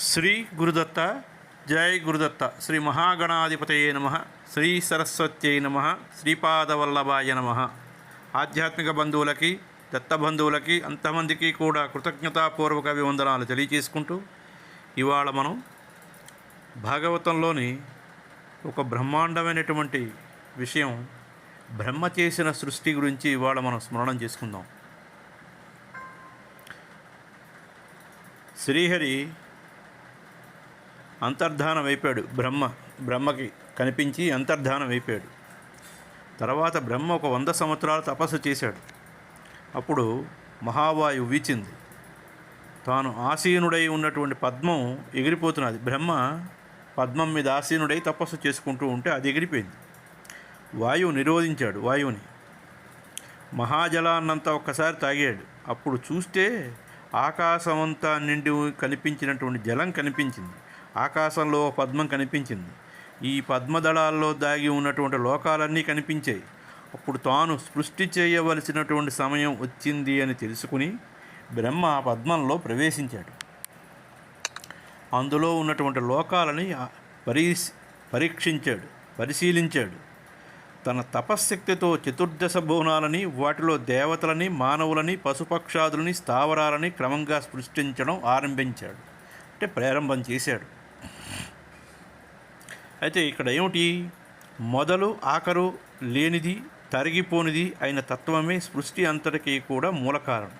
శ్రీ గురుదత్త జై గురుదత్త. శ్రీ మహాగణాధిపతయే నమ. శ్రీ సరస్వత్యై నమ. శ్రీపాదవల్లభాయ నమ. ఆధ్యాత్మిక బంధువులకి దత్త బంధువులకి అంతమందికి కూడా కృతజ్ఞతాపూర్వక అభివందనాలు తెలియజేసుకుంటూ ఇవాళ మనం భాగవతంలోని ఒక బ్రహ్మాండమైనటువంటి విషయం బ్రహ్మ చేసిన సృష్టి గురించి ఇవాళ మనం స్మరణం చేసుకుందాం. శ్రీహరి అంతర్ధానం అయిపోయాడు. బ్రహ్మ బ్రహ్మకి కనిపించి అంతర్ధానం అయిపోయాడు. తర్వాత బ్రహ్మ ఒక వంద సంవత్సరాలు తపస్సు చేశాడు. అప్పుడు మహావాయువు వీచింది. తాను ఆసీనుడై ఉన్నటువంటి పద్మం ఎగిరిపోతున్నది. బ్రహ్మ పద్మం మీద ఆసీనుడై తపస్సు చేసుకుంటూ ఉంటే అది ఎగిరిపోయింది. వాయువు నిరోధించాడు వాయువుని. మహాజలాన్నంతా ఒక్కసారి తాగాడు. అప్పుడు చూస్తే ఆకాశమంతా నిండి కనిపించినటువంటి జలం కనిపించింది. ఆకాశంలో పద్మం కనిపించింది. ఈ పద్మదళాల్లో దాగి ఉన్నటువంటి లోకాలన్నీ కనిపించాయి. అప్పుడు తాను సృష్టి చేయవలసినటువంటి సమయం వచ్చింది అని తెలుసుకుని బ్రహ్మ ఆ పద్మంలో ప్రవేశించాడు. అందులో ఉన్నటువంటి లోకాలని పరీ పరీక్షించాడు పరిశీలించాడు. తన తపశ్శక్తితో చతుర్దశ భువనాలని వాటిలో దేవతలని మానవులని పశుపక్షాదులని స్థావరాలని క్రమంగా సృష్టించడం ఆరంభించాడు. అంటే ప్రారంభం చేశాడు. అయితే ఇక్కడ ఏమిటి? మొదలు ఆఖరు లేనిది తరిగిపోనిది అయిన తత్వమే సృష్టి అంతటికీ కూడా మూల కారణం.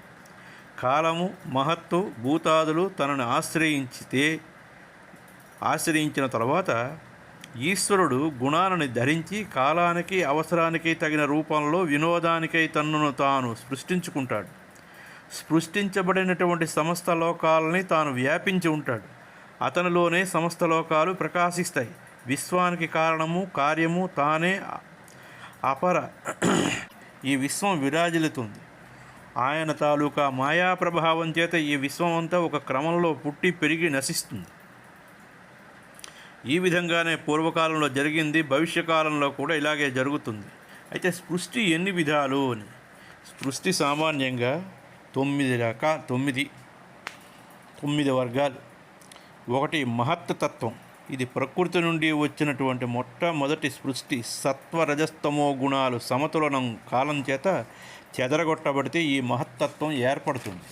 కాలము మహత్తు భూతాదులు తనను ఆశ్రయించితే ఆశ్రయించిన తర్వాత ఈశ్వరుడు గుణాలను ధరించి కాలానికి అవసరానికి తగిన రూపంలో వినోదానికై తన్నును తాను సృష్టించుకుంటాడు. సృష్టించబడినటువంటి సమస్త లోకాలని తాను వ్యాపించి ఉంటాడు. అతనిలోనే సమస్త లోకాలు ప్రకాశిస్తాయి. విశ్వానికి కారణము కార్యము తానే అపర. ఈ విశ్వం విరాజిల్లుతుంది. ఆయన తాలూకా మాయా ప్రభావం చేత ఈ విశ్వం అంతా ఒక క్రమంలో పుట్టి పెరిగి నశిస్తుంది. ఈ విధంగానే పూర్వకాలంలో జరిగింది భవిష్యకాలంలో కూడా ఇలాగే జరుగుతుంది. అయితే సృష్టి ఎన్ని విధాలు అని? సృష్టి సామాన్యంగా తొమ్మిది రకా తొమ్మిది తొమ్మిది వర్గాలు. ఒకటి మహత్ తత్వం ఇది ప్రకృతి నుండి వచ్చినటువంటి మొట్టమొదటి సృష్టి సత్వరజస్తమో గుణాలు సమతులనం కాలం చేత చెదరగొట్టబడితే ఈ మహత్తత్వం ఏర్పడుతుంది.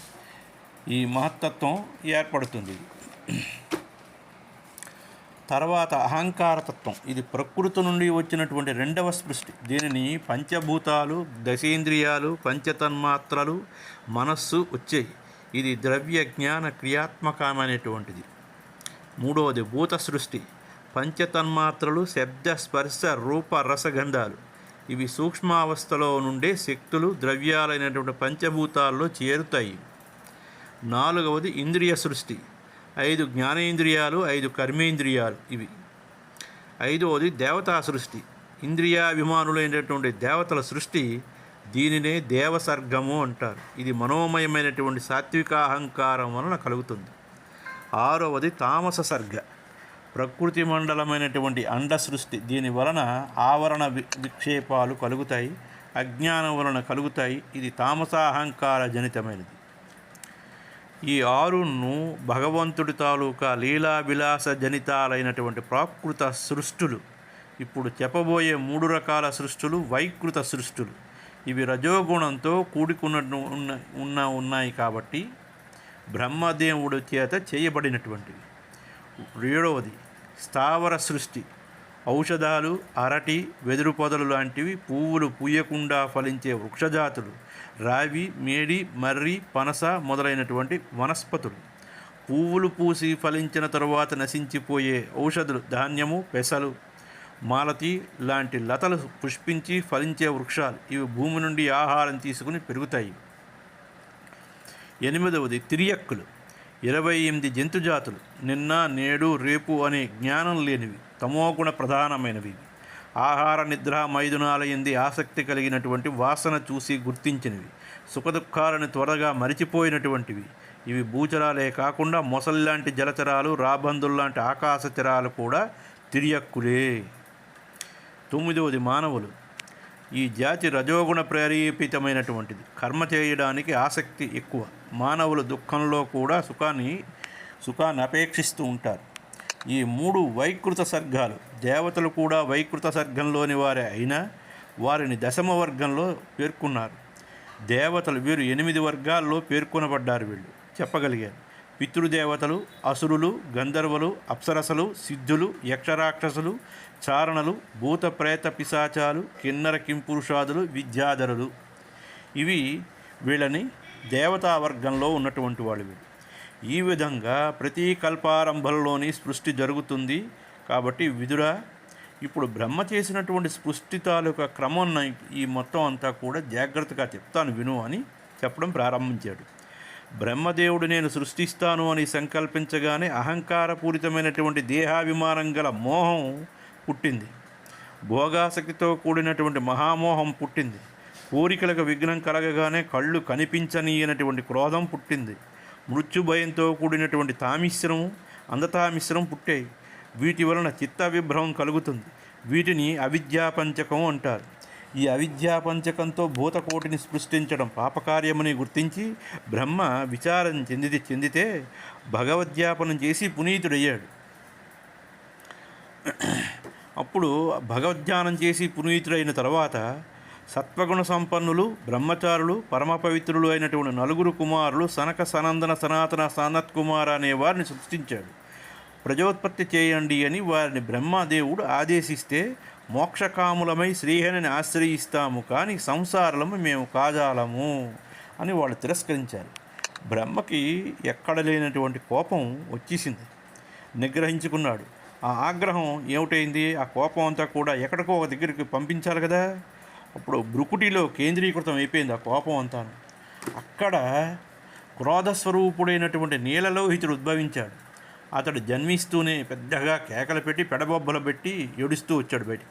ఈ మహత్తత్వం ఏర్పడుతుంది. తర్వాత అహంకారతత్వం. ఇది ప్రకృతి నుండి వచ్చినటువంటి రెండవ సృష్టి. దీనిని పంచభూతాలు దశేంద్రియాలు పంచతన్మాత్రలు మనస్సు వచ్చాయి. ఇది ద్రవ్య జ్ఞాన క్రియాత్మకమైనటువంటిది. మూడవది భూత సృష్టి పంచతన్మాత్రలు శబ్ద స్పర్శ రూప రసగంధాలు ఇవి సూక్ష్మావస్థలో నుండే శక్తులు ద్రవ్యాలైనటువంటి పంచభూతాల్లో చేరుతాయి. నాలుగవది ఇంద్రియ సృష్టి. ఐదు జ్ఞానేంద్రియాలు ఐదు కర్మేంద్రియాలు ఇవి. ఐదవది దేవతా సృష్టి. ఇంద్రియాభిమానులైనటువంటి దేవతల సృష్టి దీనినే దేవసర్గము అంటారు. ఇది మనోమయమైనటువంటి సాత్విక అహంకారం వలన కలుగుతుంది. ఆరవది తామస సర్గ. ప్రకృతి మండలమైనటువంటి అండ సృష్టి. దీని వలన ఆవరణ వి విక్షేపాలు కలుగుతాయి అజ్ఞానం వలన కలుగుతాయి. ఇది తామసాహంకార జనితమైనది. ఈ ఆరును భగవంతుడి తాలూకా లీలావిలాస జనితాలైనటువంటి ప్రాకృత సృష్టులు. ఇప్పుడు చెప్పబోయే మూడు రకాల సృష్టులు వైకృత సృష్టులు. ఇవి రజోగుణంతో కూడుకున్న ఉన్న ఉన్న ఉన్నాయి కాబట్టి బ్రహ్మదేవుడు చేత చేయబడినటువంటివి ఏడవది స్థావర సృష్టి. ఔషధాలు అరటి వెదురు పొదలు లాంటివి పువ్వులు పూయకుండా ఫలించే వృక్షజాతులు రావి మేడి మర్రి పనస మొదలైనటువంటి వనస్పతులు. పువ్వులు పూసి ఫలించిన తరువాత నశించిపోయే ఔషధులు ధాన్యము పెసలు మాలతి లాంటి లతలు పుష్పించి ఫలించే వృక్షాలు. ఇవి భూమి నుండి ఆహారం తీసుకుని పెరుగుతాయి. ఎనిమిదవది తిరియక్కులు. ఇరవై ఎనిమిది జంతుజాతులు. నిన్న నేడు రేపు అనే జ్ఞానం లేనివి తమోగుణ ప్రధానమైనవి. ఆహార నిద్ర మైదునాలయంది ఆసక్తి కలిగినటువంటి వాసన చూసి గుర్తించినవి. సుఖదుఖాలను త్వరగా మరిచిపోయినటువంటివి. ఇవి భూచరాలే కాకుండా మొసల్లాంటి జలచరాలు రాబందుల్లాంటి ఆకాశచరాలు కూడా తిరియక్కులే. తొమ్మిదవది మానవులు. ఈ జాతి రజోగుణ ప్రేరేపితమైనటువంటిది. కర్మ చేయడానికి ఆసక్తి ఎక్కువ. మానవులు దుఃఖంలో కూడా సుఖాన్ని సుఖాన్ని అపేక్షిస్తూ ఉంటారు. ఈ మూడు వైకృత సర్గాలు దేవతలు కూడా వైకృత సర్గంలోని వారే. అయినా వారిని దశమ వర్గంలో పేర్కొన్నారు. దేవతలు వీరు ఎనిమిది వర్గాల్లో పేర్కొనబడ్డారు వీళ్ళు. చెప్పగలిగారు. పితృదేవతలు అసురులు గంధర్వులు అప్సరసలు సిద్ధులు యక్షరాక్షసులు చారణలు భూత ప్రేత పిశాచాలు కిన్నర కింపురుషాదులు విద్యాధరులు. ఇవి వీళ్ళని దేవతా వర్గంలో ఉన్నటువంటి వాళ్ళు వీళ్ళు. ఈ విధంగా ప్రతి కల్పారంభంలోని సృష్టి జరుగుతుంది కాబట్టి విదుర ఇప్పుడు బ్రహ్మ చేసినటువంటి సృష్టి తాలూకా క్రమం ఈ మొత్తం అంతా కూడా జాగ్రత్తగా చెప్తాను విను అని చెప్పడం ప్రారంభించాడు. బ్రహ్మదేవుడు నేను సృష్టిస్తాను అని సంకల్పించగానే అహంకారపూరితమైనటువంటి దేహాభిమానం గల మోహం పుట్టింది. భోగాసక్తితో కూడినటువంటి మహామోహం పుట్టింది. కోరికలకు విఘ్నం కలగగానే కళ్ళు కనిపించనీయనటువంటి క్రోధం పుట్టింది. మృత్యుభయంతో కూడినటువంటి తామిశ్రము అందతామిశ్రం పుట్టాయి. వీటి వలన చిత్త విభ్రమం కలుగుతుంది. వీటిని అవిద్యాపంచకం అంటారు. ఈ అవిద్యాపంచకంతో భూతకోటిని సృష్టించడం పాపకార్యమని గుర్తించి బ్రహ్మ విచారం చెందితే చెందితే భగవద్యాపనం చేసి పునీతుడయ్యాడు. అప్పుడు భగవద్ధ్యానం చేసి పునీతుడైన తర్వాత సత్వగుణ సంపన్నులు బ్రహ్మచారులు పరమపవిత్రులు అయినటువంటి నలుగురు కుమారులు సనక సనందన సనాతన సనత్ కుమార్ అనే వారిని సృష్టించాడు. ప్రజోత్పత్తి చేయండి అని వారిని బ్రహ్మదేవుడు ఆదేశిస్తే మోక్షకాములమై శ్రీహరిని ఆశ్రయిస్తాము కానీ సంసారలము మేము కాజాలము అని వాళ్ళు తిరస్కరించారు. బ్రహ్మకి ఎక్కడ లేనటువంటి కోపం వచ్చేసింది. నిగ్రహించుకున్నాడు. ఆ ఆగ్రహం ఏమిటైంది? ఆ కోపం అంతా కూడా ఎక్కడికో ఒక దగ్గరికి పంపించాలి కదా? అప్పుడు బ్రుకుటిలో కేంద్రీకృతం అయిపోయింది ఆ కోపం అంతాను. అక్కడ క్రోధస్వరూపుడైనటువంటి నీలలోహితుడు ఉద్భవించాడు. అతడు జన్మిస్తూనే పెద్దగా కేకలు పెట్టి పెడబొబ్బలు పెట్టి ఏడుస్తూ వచ్చాడు బయటికి.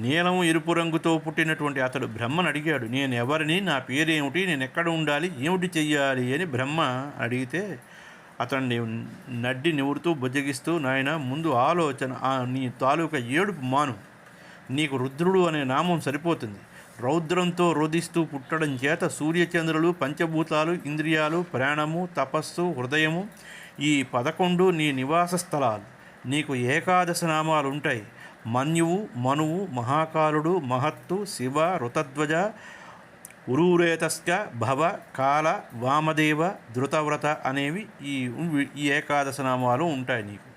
నీలం ఎరుపు రంగుతో పుట్టినటువంటి అతడు బ్రహ్మను అడిగాడు నేను ఎవరిని నా పేరేమిటి నేను ఎక్కడ ఉండాలి ఏమిటి చెయ్యాలి? అని బ్రహ్మ అడిగితే అతన్ని నడ్డి నివురుతూ బుజ్జగిస్తూ నాయన ముందు ఆలోచన నీ తాలూకా ఏడుపు మాను. నీకు రుద్రుడు అనే నామం సరిపోతుంది. రౌద్రంతో రోధిస్తూ పుట్టడం చేత సూర్యచంద్రులు పంచభూతాలు ఇంద్రియాలు ప్రాణము తపస్సు హృదయము ఈ పదకొండు నీ నివాస స్థలాలు. నీకు ఏకాదశ నామాలు ఉంటాయి మన్యువు మనువు మహాకాలుడు మహత్తు శివ రుతధ్వజ ఉరూరేతస్క భవ కాల వామదేవ ధృతవ్రత అనేవి ఈ ఈ ఏకాదశ నామాలు ఉంటాయి నీకు.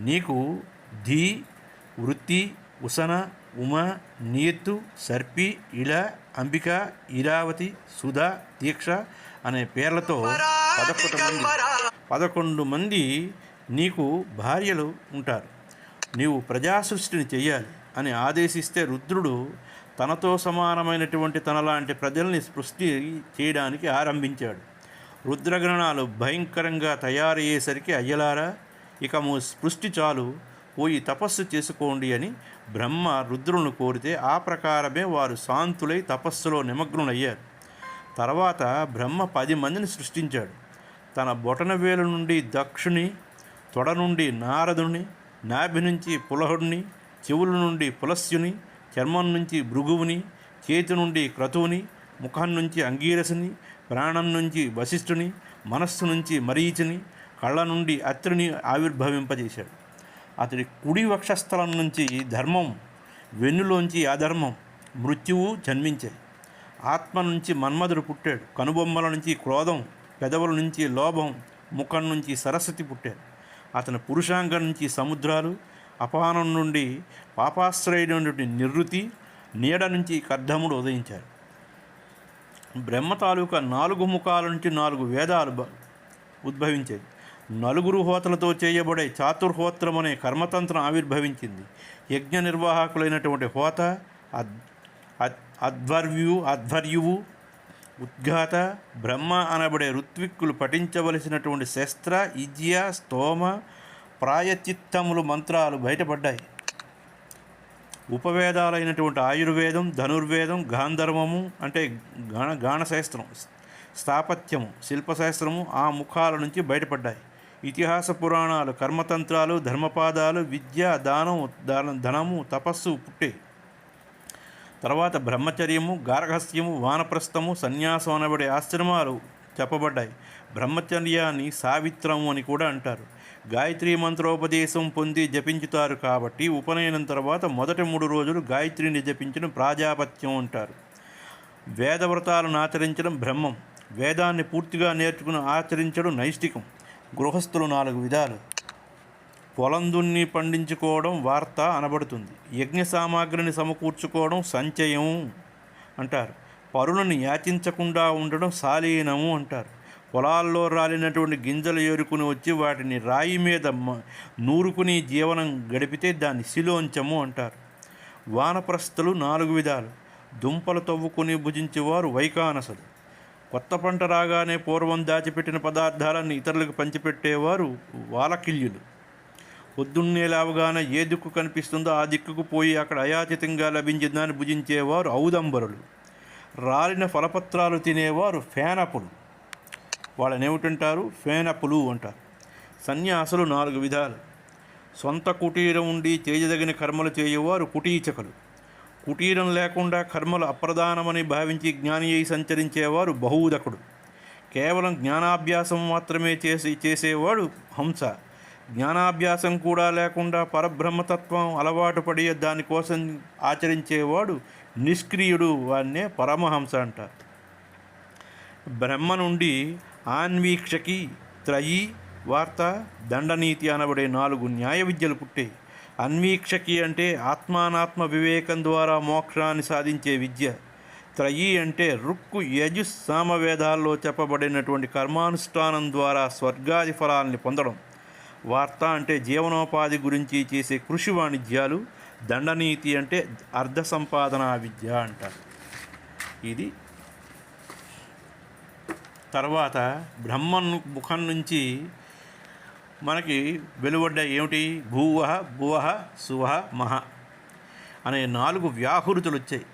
నీకు ధీ వృత్తి ఉసన ఉమ నియత్తు సర్పి ఇళ అంబిక ఇరావతి సుధా దీక్ష అనే పేర్లతో పదకొండు మంది పదకొండు మంది నీకు భార్యలు ఉంటారు. నీవు ప్రజాసృష్టిని చెయ్యాలి అని ఆదేశిస్తే రుద్రుడు తనతో సమానమైనటువంటి తనలాంటి ప్రజల్ని సృష్టి చేయడానికి ఆరంభించాడు. రుద్రగణాలు భయంకరంగా తయారయ్యేసరికి అయ్యలారా ఇక మూ సృష్టి చాలు పోయి తపస్సు చేసుకోండి అని బ్రహ్మ రుద్రులను కోరితే ఆ ప్రకారమే వారు శాంతులై తపస్సులో నిమగ్నులయ్యారు. తర్వాత బ్రహ్మ పది మందిని సృష్టించాడు. తన బొటన వేలు నుండి దక్షుని తొడ నుండి నారదుని నాభి నుంచి పులహుడిని చెవుల నుండి పులస్యుని చర్మం నుంచి భృగువుని చేతి నుండి క్రతువుని ముఖం నుంచి అంగీరసుని ప్రాణం నుంచి వశిష్ఠుని మనస్సు నుంచి మరీచిని కళ్ళ నుండి అత్రిని ఆవిర్భవింపజేశాడు. అతడి కుడి వక్షస్థలం నుంచి ధర్మం వెన్నులోంచి అధర్మం మృత్యువు జన్మించాయి ఆత్మ నుంచి మన్మధుడు పుట్టాడు. కనుబొమ్మల నుంచి క్రోధం పెదవుల నుంచి లోభం ముఖం నుంచి సరస్వతి పుట్టాడు. అతని పురుషాంగం నుంచి సముద్రాలు అపానం నుండి పాపాశ్రయుడు నివృత్తి నీడ నుంచి కర్ధముడు ఉదయించారు బ్రహ్మ తాలూకా నాలుగు ముఖాల నుంచి నాలుగు వేదాలు ఉద్భవించాయి నలుగురు హోతలతో చేయబడే చాతుర్హోత్రం అనే కర్మతంత్రం ఆవిర్భవించింది. యజ్ఞ నిర్వాహకులైనటువంటి హోత అద్ అధ్వర్యు అధ్వర్యువు ఉద్ఘాత బ్రహ్మ అనబడే ఋత్విక్కులు పఠించవలసినటువంటి శస్త్ర ఇజ్య స్తోమ ప్రాయచిత్తములు మంత్రాలు బయటపడ్డాయి. ఉపవేదాలైనటువంటి ఆయుర్వేదం ధనుర్వేదం గాంధర్వము అంటే గాణ గాణశాస్త్రం స్థాపత్యము శిల్పశాస్త్రము ఆ ముఖాల నుంచి బయటపడ్డాయి. ఇతిహాస పురాణాలు కర్మతంత్రాలు ధర్మపాదాలు విద్య దానం దాన ధనము తపస్సు పుట్టే. తర్వాత బ్రహ్మచర్యము గార్హస్యము వానప్రస్థము సన్యాసం అనబడే ఆశ్రమాలు చెప్పబడ్డాయి. బ్రహ్మచర్యాన్ని సావిత్రము అని కూడా అంటారు. గాయత్రి మంత్రోపదేశం పొంది జపించుతారు కాబట్టి ఉపనయనం తర్వాత మొదటి మూడు రోజులు గాయత్రిని జపించడం ప్రాజాపత్యం అంటారు. వేదవ్రతాలను ఆచరించడం బ్రహ్మం. వేదాన్ని పూర్తిగా నేర్చుకుని ఆచరించడం నైష్టికం. గృహస్థులు నాలుగు విధాలు. పొలం దున్ని పండించుకోవడం వార్త అనబడుతుంది. యజ్ఞ సామాగ్రిని సమకూర్చుకోవడం సంచయం అంటారు. పరులను యాచించకుండా ఉండడం శాలీనము అంటారు. పొలాల్లో రాలినటువంటి గింజలు ఏరుకుని వచ్చి వాటిని రాయి మీద నూరుకుని జీవనం గడిపితే దాన్ని శిలోంచము అంటారు. వానప్రస్థలు నాలుగు విధాలు. దుంపలు తవ్వుకుని భుజించేవారు వైకానసలు. కొత్త పంట రాగానే పూర్వం దాచిపెట్టిన పదార్థాలను ఇతరులకు పంచిపెట్టేవారు వాలకిల్యులు. పొద్దున్నే లేవగానే ఏ దిక్కు కనిపిస్తుందో ఆ దిక్కుకు పోయి అక్కడ అయాచితంగా లభించిందని భుజించేవారు ఔదంబరులు. రాలిన ఫలపత్రాలు తినేవారు ఫేనపులు. వాళ్ళని ఏమిటంటారు ఫేనపులు అంటారు. సన్యాసులు నాలుగు విధాలు. సొంత కుటీరం ఉండి చేయదగిన కర్మలు చేయవారు కుటీచకులు. కుటీరం లేకుండా కర్మలు అప్రధానమని భావించి జ్ఞాని అయి సంచరించేవారు బహూదకుడు కేవలం జ్ఞానాభ్యాసం మాత్రమే చేసి చేసేవాడు హంస. జ్ఞానాభ్యాసం కూడా లేకుండా పరబ్రహ్మతత్వం అలవాటు పడి దానికోసం ఆచరించేవాడు నిష్క్రియుడు వాన్నే పరమహంస అంటారు. బ్రహ్మ నుండి ఆన్వీక్షకి త్రయీ వార్త దండనీతి అనబడే నాలుగు న్యాయ విద్యలు పుట్టాయి. అన్వీక్షకి అంటే ఆత్మానాత్మ వివేకం ద్వారా మోక్షాన్ని సాధించే విద్య. త్రయి అంటే రుక్కు యజు సామవేదాల్లో చెప్పబడినటువంటి కర్మానుష్ఠానం ద్వారా స్వర్గాది ఫలాల్ని పొందడం. వార్త అంటే జీవనోపాధి గురించి చేసే కృషి వాణిజ్యాలు దండనీతి అంటే అర్ధ సంపాదన విద్య అంటారు. ఇది తర్వాత బ్రహ్మన్ ముఖం నుంచి మనకి వెలువడ్డ ఏమిటి? భూవహ భువహ సువహ మహ అనే నాలుగు వ్యాహృతులు వచ్చాయి.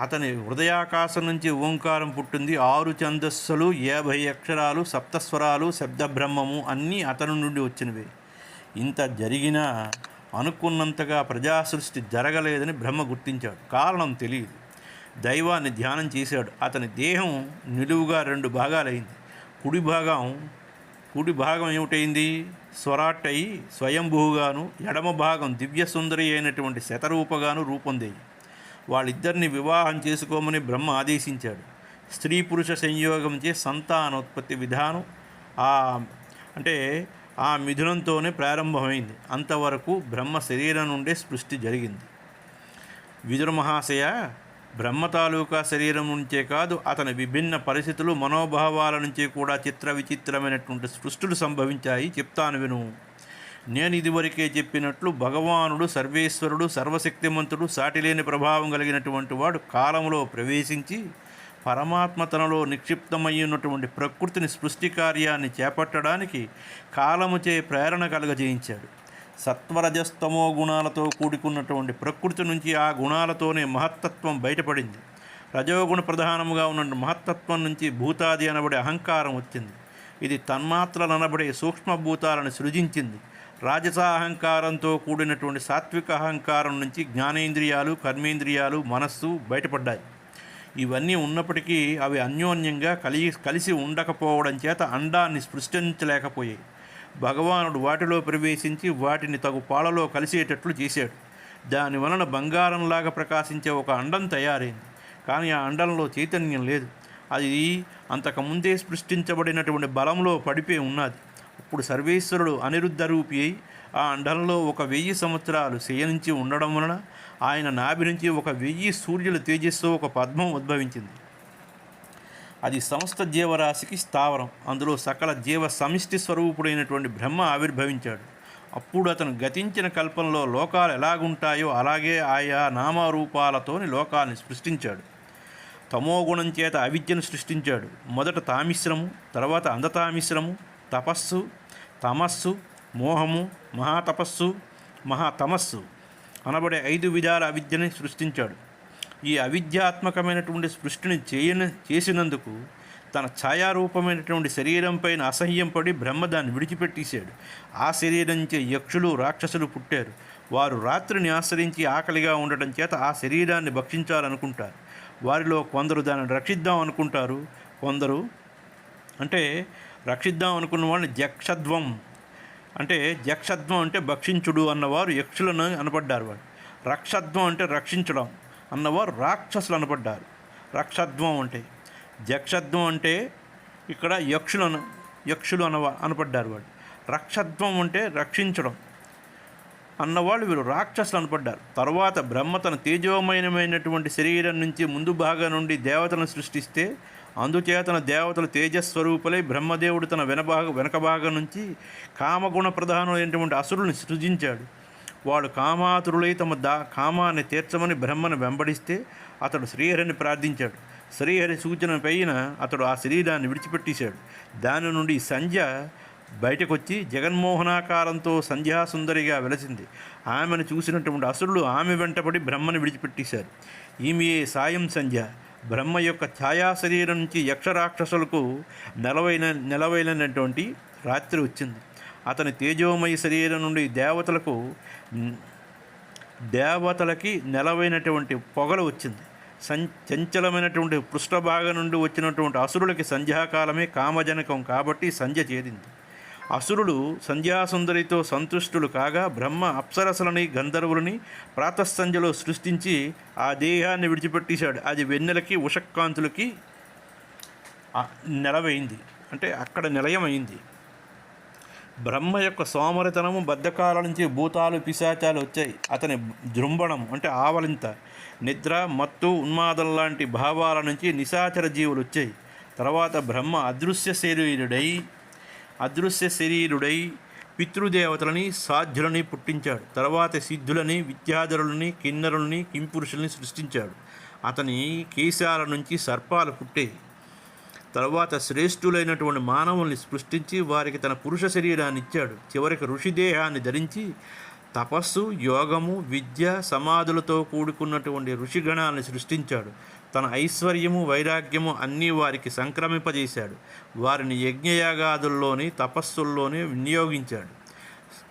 అతని హృదయాకాశం నుంచి ఓంకారం పుట్టింది. ఆరు ఛందస్సులు యాభై అక్షరాలు సప్తస్వరాలు శబ్దబ్రహ్మము అన్నీ అతని నుండి వచ్చినవి. ఇంత జరిగినా అనుకున్నంతగా ప్రజా సృష్టి జరగలేదని బ్రహ్మ గుర్తించాడు. కారణం తెలియదు. దైవాన్ని ధ్యానం చేశాడు. అతని దేహం నిలువుగా రెండు భాగాలైంది. కుడి భాగం కుడి భాగం ఏమిటైంది స్వరాట్ అయి స్వయంభూగాను ఎడమ భాగం దివ్య సుందరి అయినటువంటి శతరూపగాను రూపొందాయి. వాళ్ళిద్దరిని వివాహం చేసుకోమని బ్రహ్మ ఆదేశించాడు. స్త్రీ పురుష సంయోగంచే సంతానోత్పత్తి విధానం ఆ అంటే ఆ మిథునంతోనే ప్రారంభమైంది. అంతవరకు బ్రహ్మ శరీరం నుండే సృష్టి జరిగింది. విదుర మహాశయ బ్రహ్మ తాలూకా శరీరం నుంచే కాదు అతని విభిన్న పరిస్థితులు మనోభావాల నుంచి కూడా చిత్ర విచిత్రమైనటువంటి సృష్టులు సంభవించాయి. చెప్తాను విను. నేను ఇదివరకే చెప్పినట్లు భగవానుడు సర్వేశ్వరుడు సర్వశక్తిమంతుడు సాటిలేని ప్రభావం కలిగినటువంటి వాడు కాలంలో ప్రవేశించి పరమాత్మ తనలో నిక్షిప్తమయ్యున్నటువంటి ప్రకృతిని సృష్టి కార్యాన్ని చేపట్టడానికి కాలముచే ప్రేరణ కలగజేయించాడు. సత్వరజస్తమో గుణాలతో కూడుకున్నటువంటి ప్రకృతి నుంచి ఆ గుణాలతోనే మహత్తత్వం బయటపడింది. రజోగుణ ప్రధానముగా ఉన్న మహత్తత్వం నుంచి భూతాది అనబడే అహంకారం వచ్చింది. ఇది తన్మాత్రలు అనబడే సూక్ష్మభూతాలను సృజించింది. రాజసాహంకారంతో కూడినటువంటి సాత్విక అహంకారం నుంచి జ్ఞానేంద్రియాలు కర్మేంద్రియాలు మనస్సు బయటపడ్డాయి. ఇవన్నీ ఉన్నప్పటికీ అవి అన్యోన్యంగా కలిగి కలిసి ఉండకపోవడం చేత అండాన్ని సృష్టించలేకపోయాయి భగవానుడు వాటిలో ప్రవేశించి వాటిని తగు పాలలో కలిసేటట్లు చేశాడు. దాని వలన బంగారంలాగా ప్రకాశించే ఒక అండం తయారైంది. కానీ ఆ అండంలో చైతన్యం లేదు. అది అంతకుముందే సృష్టించబడినటువంటి బలంలో పడిపోయి ఉన్నది. ఇప్పుడు సర్వేశ్వరుడు అనిరుద్ధ రూపి అయి ఆ అండంలో ఒక వెయ్యి సంవత్సరాలు శయనించి ఉండడం వలన ఆయన నాభి నుంచి ఒక వెయ్యి సూర్యుల తేజస్సు ఒక పద్మం ఉద్భవించింది. అది సమస్త జీవరాశికి స్థావరం. అందులో సకల జీవ సమిష్టి స్వరూపుడైనటువంటి బ్రహ్మ ఆవిర్భవించాడు. అప్పుడు అతను గతించిన కల్పంలో లోకాలు ఎలాగుంటాయో అలాగే ఆయా నామరూపాలతోని లోకాల్ని సృష్టించాడు. తమోగుణం చేత అవిద్యను సృష్టించాడు. మొదట తామిశ్రము తర్వాత అందతామిశ్రము తపస్సు తమస్సు మోహము మహాతపస్సు మహాతమస్సు అనబడే ఐదు విధాల అవిద్యని సృష్టించాడు. ఈ అవిద్యాత్మకమైనటువంటి సృష్టిని చేయని చేసినందుకు తన ఛాయారూపమైనటువంటి శరీరంపైన అసహ్యం పడి బ్రహ్మ దాన్ని విడిచిపెట్టేశాడు. ఆ శరీరంచే యక్షులు రాక్షసులు పుట్టారు. వారు రాత్రిని ఆశ్రయించి ఆకలిగా ఉండటం చేత ఆ శరీరాన్ని భక్షించాలనుకుంటారు. వారిలో కొందరు దానిని రక్షిద్దాం అనుకుంటారు. కొందరు అంటే రక్షిద్దాం అనుకున్న వాడిని జక్షధ్వం అంటే జక్షధ్వం అంటే భక్షించుడు అన్నవారు యక్షులను అనబడ్డారు వాడు రక్షధ్వం అంటే రక్షించడం. అన్నవారు రాక్షసులు అనబడ్డారు. రక్షధ్వం అంటే జక్షధ్వం అంటే ఇక్కడ యక్షులను యక్షులు అనవ అనపడ్డారు వాడు రక్షద్వం అంటే రక్షించడం. అన్నవాళ్ళు వీరు రాక్షసులు అనపడ్డారు తర్వాత బ్రహ్మ తన తేజోమయమైనటువంటి శరీరం నుంచి ముందు భాగం నుండి దేవతలను సృష్టిస్తే అందుచేతన దేవతల తేజస్వరూపులై బ్రహ్మదేవుడు తన వెనభాగ వెనక భాగం నుంచి కామగుణ ప్రధానమైనటువంటి అసురుల్ని సృజించాడు. వాడు కామాతురులై తమ దా కామాన్ని తీర్చమని బ్రహ్మను వెంబడిస్తే అతడు శ్రీహరిని ప్రార్థించాడు. శ్రీహరి సూచన పైన అతడు ఆ శరీరాన్ని విడిచిపెట్టేశాడు. దాని నుండి సంధ్య బయటకొచ్చి జగన్మోహనాకారంతో సంధ్యాసుందరిగా వెలసింది. ఆమెను చూసినటువంటి అసురులు ఆమె వెంటబడి బ్రహ్మను విడిచిపెట్టేశారు. ఈమె సాయం సంధ్య. బ్రహ్మ యొక్క ఛాయా శరీరం నుంచి యక్షరాక్షసులకు నెలవైన నెలవైనటువంటి రాత్రి వచ్చింది. అతని తేజోమయ శరీరం నుండి దేవతలకు దేవతలకి నెలవైనటువంటి పొగలు వచ్చింది. సం చంచలమైనటువంటి పృష్ఠభాగం నుండి వచ్చినటువంటి అసురులకి సంధ్యాకాలమే కామజనకం కాబట్టి సంధ్య చేరింది. అసురులు సంధ్యాసుందరితో సంతుష్టులు కాగా బ్రహ్మ అప్సరసలని గంధర్వులని ప్రాతస్సంధ్యలో సృష్టించి ఆ దేహాన్ని విడిచిపెట్టేశాడు. అది వెన్నెలకి ఉషక్కాంతులకి నెలవైంది. అంటే అక్కడ నిలయమైంది. బ్రహ్మ యొక్క సోమరితనము బద్ధకాల నుంచి భూతాలు పిశాచాలు వచ్చాయి. అతని జృంభణం అంటే ఆవలింత నిద్ర మత్తు ఉన్మాదం లాంటి భావాల నుంచి నిశాచర జీవులు వచ్చాయి. తర్వాత బ్రహ్మ అదృశ్య శరీరుడై అదృశ్య శరీరుడై పితృదేవతలని సాధ్యులని పుట్టించాడు. తర్వాత సిద్ధులని విద్యాధరులని కిన్నరులని కింపురుషుల్ని సృష్టించాడు. అతని కేశాల నుంచి సర్పాలు పుట్టాయి. తర్వాత శ్రేష్ఠులైనటువంటి మానవుల్ని సృష్టించి వారికి తన పురుష శరీరాన్ని ఇచ్చాడు. చివరికి ఋషిదేహాన్ని ధరించి తపస్సు యోగము విద్య సమాధులతో కూడుకున్నటువంటి ఋషిగణాలను సృష్టించాడు. తన ఐశ్వర్యము వైరాగ్యము అన్నీ వారికి సంక్రమింపజేశాడు. వారిని యజ్ఞయాగాదుల్లోని తపస్సుల్లోనే వినియోగించాడు.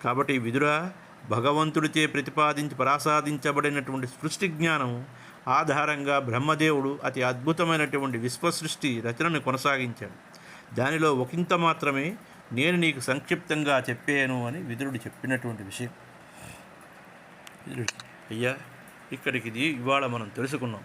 కాబట్టి విదురా భగవంతుడిచే ప్రతిపాదించి ప్రసాదించబడినటువంటి సృష్టి జ్ఞానం ఆధారంగా బ్రహ్మదేవుడు అతి అద్భుతమైనటువంటి విశ్వసృష్టి రచనను కొనసాగించాడు. దానిలో ఒకంత మాత్రమే నేను నీకు సంక్షిప్తంగా చెప్పాను అని విదురుడు చెప్పినటువంటి విషయం. విదురుడు అయ్యా ఇక్కడికి ఇది ఇవాళ మనం తెలుసుకున్నాం.